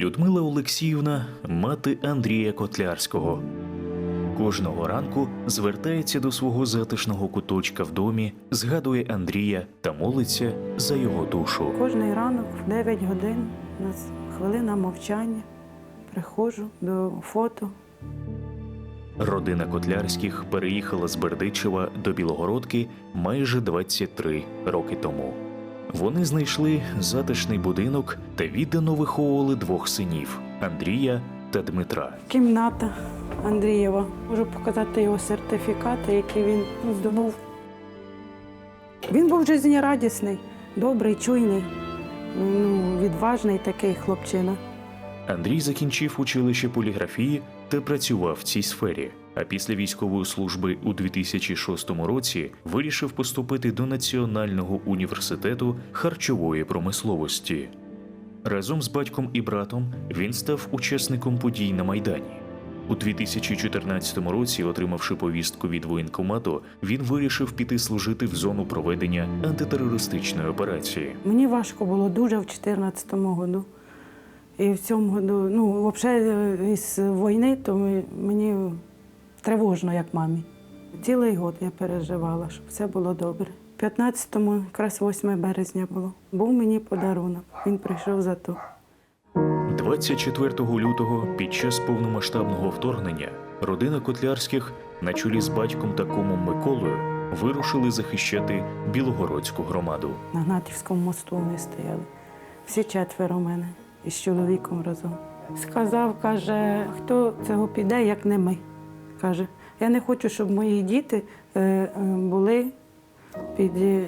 Людмила Олексіївна мати Андрія Котлярського. Кожного ранку звертається до свого затишного куточка в домі, згадує Андрія та молиться за його душу. Кожний ранок в 9 годин у нас хвилина мовчання. Приходжу до фото. Родина Котлярських переїхала з Бердичева до Білогородки майже 23 роки тому. Вони знайшли затишний будинок та віддано виховували двох синів Андрія та Дмитра. Кімната Андрієва. Можу показати його сертифікати, які він здобув. Він був жизнерадісний, добрий, чуйний, ну, відважний такий хлопчина. Андрій закінчив училище поліграфії та працював в цій сфері. А після військової служби у 2006 році вирішив поступити до Національного університету харчової промисловості. Разом з батьком і братом він став учасником подій на Майдані. У 2014 році, отримавши повістку від воєнкомату, він вирішив піти служити в зону проведення антитерористичної операції. Мені важко було дуже в 2014 году. І в цьому году, ну, взагалі, із війни, то мені тривожно, як мамі. Цілий год я переживала, щоб все було добре. В 15-му, якраз 8 березня було. Був мені подарунок. Він прийшов за то. 24 лютого під час повномасштабного вторгнення родина Котлярських на чолі з батьком та кумом Миколою вирушили захищати Білогородську громаду. На Гнатівському мосту вони стояли. Всі четверо в мене із чоловіком разом. Сказав, каже, хто цього піде, як не ми. Каже, я не хочу, щоб мої діти е, е, були під е,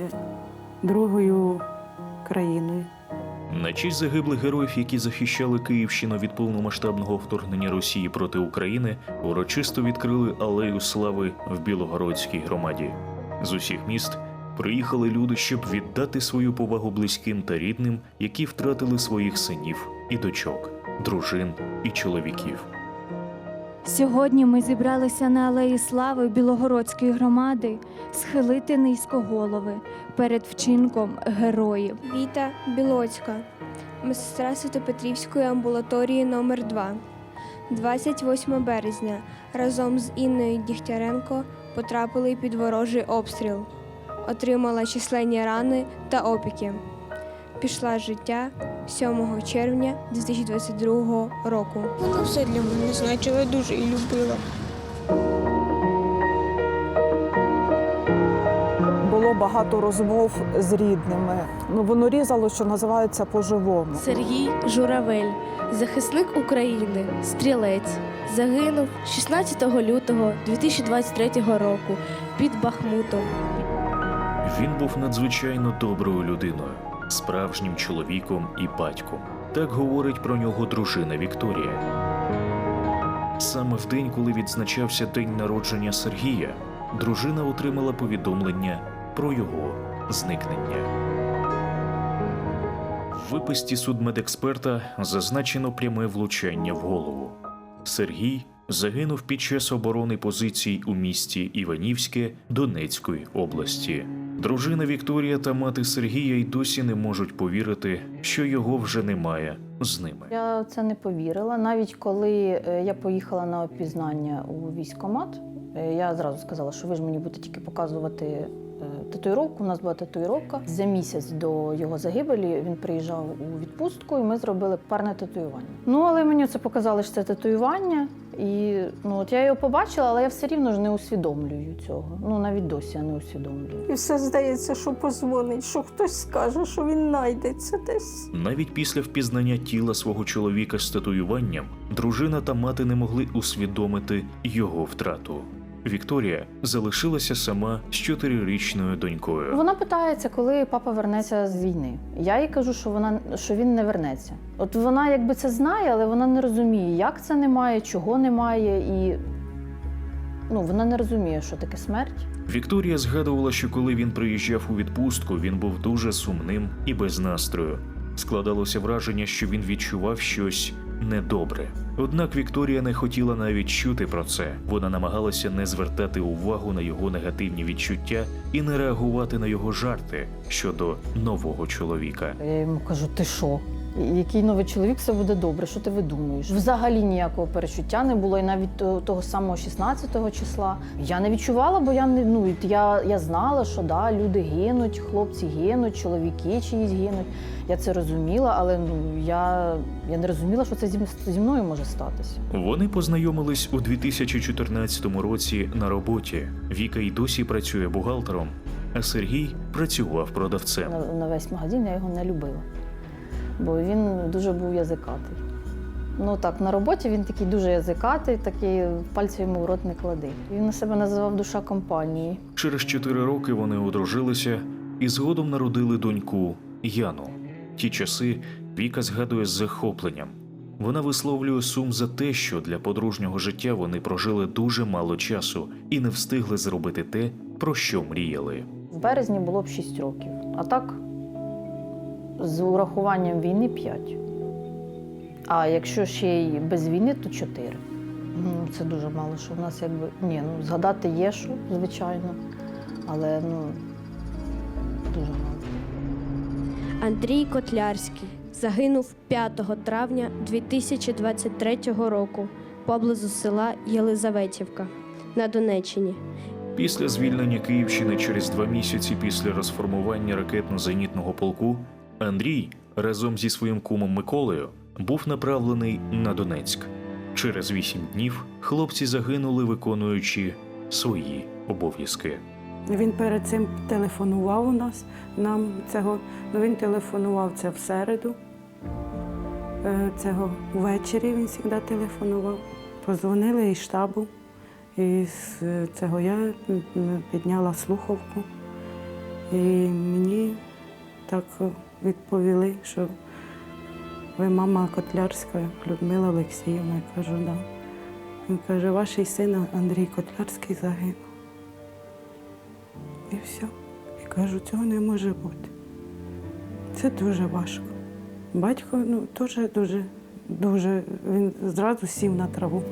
другою країною. На честь загиблих героїв, які захищали Київщину від повномасштабного вторгнення Росії проти України, урочисто відкрили алею слави в Білогородській громаді. З усіх міст приїхали люди, щоб віддати свою повагу близьким та рідним, які втратили своїх синів і дочок, дружин і чоловіків. Сьогодні ми зібралися на алеї слави Білогородської громади схилити низько голови перед вчинком героїв. Віта Білоцька, медсестра Святопетрівської амбулаторії номер 2 28 березня разом з Інною Дігтяренко потрапили під ворожий обстріл. Отримала численні рани та опіки. Пішла життя 7 червня 2022 року. Вона все для мене значила, я дуже її любила. Було багато розмов з рідними. Ну воно різало, що називається по-живому. Сергій Журавель, захисник України, стрілець, загинув 16 лютого 2023 року під Бахмутом. Він був надзвичайно доброю людиною, справжнім чоловіком і батьком. Так говорить про нього дружина Вікторія. Саме в день, коли відзначався день народження Сергія, дружина отримала повідомлення про його зникнення. В виписці судмедексперта зазначено пряме влучання в голову. Сергій загинув під час оборони позицій у місті Іванівське Донецької області. Дружина Вікторія та мати Сергія й досі не можуть повірити, що його вже немає з ними. Я це не повірила. Навіть коли е, я поїхала на опізнання у військкомат, е, я зразу сказала, що ви ж мені будете тільки показувати е, татуїровку. У нас була татуїровка. За місяць до його загибелі він приїжджав у відпустку, і ми зробили парне татуювання. Ну але мені це показали, що це татуювання. І ну от я його побачила, але я все рівно ж не усвідомлюю цього. Ну навіть досі я не усвідомлюю. І все здається, що позвонить, що хтось скаже, що він знайдеться десь. Навіть після впізнання тіла свого чоловіка з татуюванням, дружина та мати не могли усвідомити його втрату. Вікторія залишилася сама з чотирирічною донькою. Вона питається, коли папа вернеться з війни. Я їй кажу, що вона що він не вернеться. От вона якби це знає, але вона не розуміє, як це немає, чого немає, і ну вона не розуміє, що таке смерть. Вікторія згадувала, що коли він приїжджав у відпустку, він був дуже сумним і без настрою. Складалося враження, що він відчував щось недобре. Однак Вікторія не хотіла навіть чути про це. Вона намагалася не звертати увагу на його негативні відчуття і не реагувати на його жарти щодо нового чоловіка. Я йому кажу, ти що? Який новий чоловік, все буде добре, що ти видумуєш? Взагалі ніякого перечуття не було, і навіть того, самого 16-го числа я не відчувала, бо я не ну я, я знала, що да, люди гинуть, хлопці гинуть, чоловіки чиїсь гинуть. Я це розуміла, але ну я, я не розуміла, що це зі, зі мною може статися. Вони познайомились у 2014 році на роботі. Віка й досі працює бухгалтером, а Сергій працював продавцем. На, на весь магазин я його не любила, бо він дуже був язикатий. Ну так, на роботі він такий дуже язикатий, такий пальці йому в рот не клади. Він на себе називав душа компанії. Через чотири роки вони одружилися і згодом народили доньку Яну. Ті часи Віка згадує з захопленням. Вона висловлює сум за те, що для подружнього життя вони прожили дуже мало часу і не встигли зробити те, про що мріяли. В березні було б 6 років, а так з урахуванням війни 5. А якщо ще й без війни, то 4. Ну, це дуже мало, що в нас якби. Ні, ну згадати є що, звичайно, але ну дуже мало. Андрій Котлярський загинув 5 травня 2023 року поблизу села Єлизаветівка на Донеччині. Після звільнення Київщини через два місяці після розформування ракетно-зенітного полку Андрій разом зі своїм кумом Миколою був направлений на Донецьк. Через вісім днів хлопці загинули, виконуючи свої обов'язки. Він перед цим телефонував у нас нам цього. Ну він телефонував це в середу. Е, Цього ввечері він завжди телефонував. Позвонили із штабу. І з е, цього я підняла слухавку. І мені так відповіли, що ви мама Котлярська Людмила Олексіївна. Я кажу, так. Да. Він каже, ваш син Андрій Котлярський загинув. І все. І кажу, цього не може бути. Це дуже важко. Батько ну, теж дуже, дуже, він зразу сів на траву,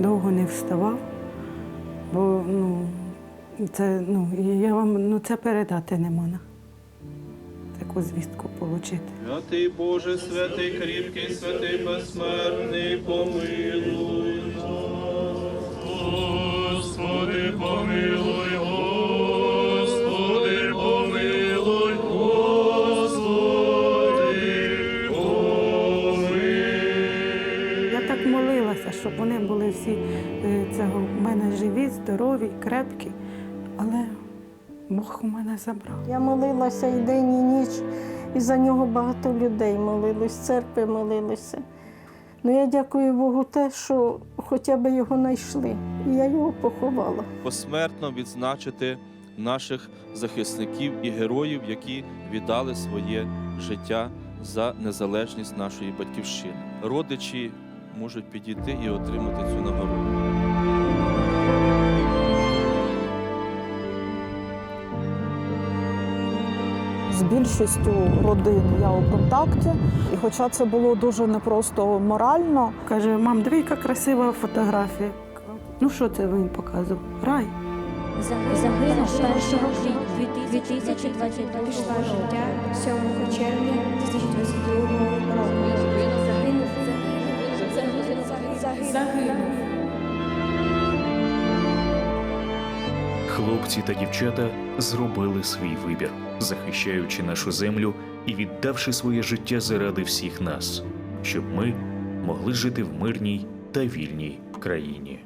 довго не вставав, бо ну, це, ну, я вам ну, це передати не можна. Таку звістку отримати. Святий Боже, святий кріпкий, святий безсмертний, помилуй нас. Господи, помилуй, Господи, помилуй, Господи, помилуй. Я так молилася, щоб вони були всі е, цього в мене живі, здорові, крепкі, Бог у мене забрав. Я молилася і день, і ніч, і за нього багато людей молилось, церкви молилися. Ну я дякую Богу те, що хоча б його знайшли. І я його поховала. Посмертно відзначити наших захисників і героїв, які віддали своє життя за незалежність нашої батьківщини. Родичі можуть підійти і отримати цю нагороду. З більшістю родин я у контакті, і хоча це було дуже непросто морально, Каже, мам, диви, яка красива фотографія. Ну що це він показував? Рай. Загинув 1 квітня 2022 Пішла життя 7 червня 2022 року. Загинув. Загинув. Хлопці та дівчата зробили свій вибір, захищаючи нашу землю і віддавши своє життя заради всіх нас, щоб ми могли жити в мирній та вільній країні.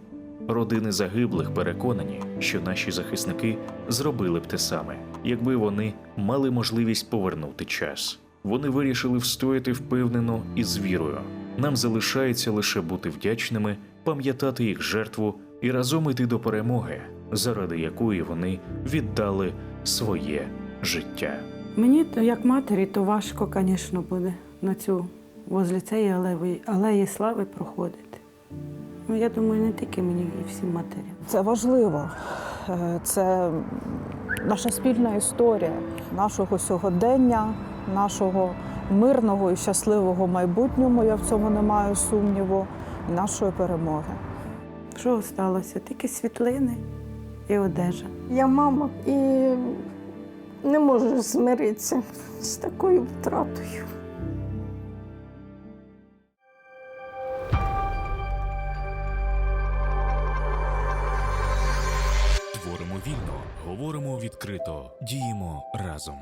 Родини загиблих переконані, що наші захисники зробили б те саме, якби вони мали можливість повернути час. Вони вирішили встояти впевнено і з вірою. Нам залишається лише бути вдячними, пам'ятати їх жертву і разом іти до перемоги, заради якої вони віддали своє життя. Мені то як матері, то важко, звісно, буде на цю возле цієї алеї, алеї слави проходити. Ну, я думаю, не тільки мені, і всім матерям. це важливо. Е, Це наша спільна історія нашого сьогодення, нашого мирного і щасливого майбутнього. Я в цьому не маю сумніву, і нашої перемоги. Що сталося? Тільки світлини і одежа. Я мама і не можу змиритися з такою втратою. Творимо вільно, говоримо відкрито, діємо разом.